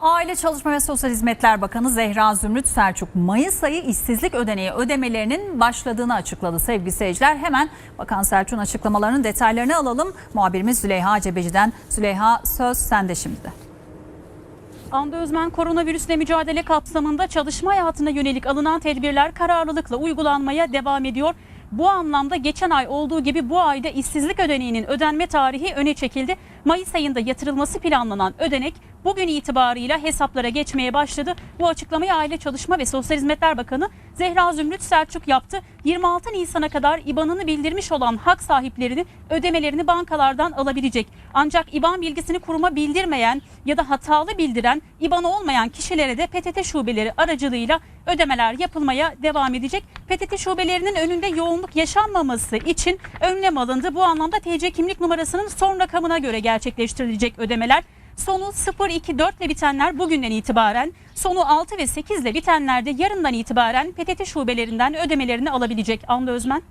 Aile Çalışma ve Sosyal Hizmetler Bakanı Zehra Zümrüt Selçuk Mayıs ayı işsizlik ödeneği ödemelerinin başladığını açıkladı sevgili seyirciler. Hemen Bakan Selçuk'un açıklamalarının detaylarını alalım. Muhabirimiz Züleyha Cebeci'den. Züleyha söz sende şimdi. Anda Özmen koronavirüsle mücadele kapsamında çalışma hayatına yönelik alınan tedbirler kararlılıkla uygulanmaya devam ediyor. Bu anlamda geçen ay olduğu gibi bu ayda işsizlik ödeneğinin ödenme tarihi öne çekildi. Mayıs ayında yatırılması planlanan ödenek bugün itibarıyla hesaplara geçmeye başladı. Bu açıklamayı Aile Çalışma ve Sosyal Hizmetler Bakanı Zehra Zümrüt Selçuk yaptı. 26 Nisan'a kadar IBAN'ını bildirmiş olan hak sahiplerini ödemelerini bankalardan alabilecek. Ancak IBAN bilgisini kuruma bildirmeyen ya da hatalı bildiren IBAN olmayan kişilere de PTT şubeleri aracılığıyla ödemeler yapılmaya devam edecek. PTT şubelerinin önünde yoğunluk yaşanmaması için önlem alındı. Bu anlamda TC kimlik numarasının son rakamına göre gerçekleştirilecek ödemeler. Sonu 0, 2, 4 ile bitenler bugünden itibaren, sonu 6 ve 8 ile bitenler de yarından itibaren PTT şubelerinden ödemelerini alabilecek. Anlı Özmen.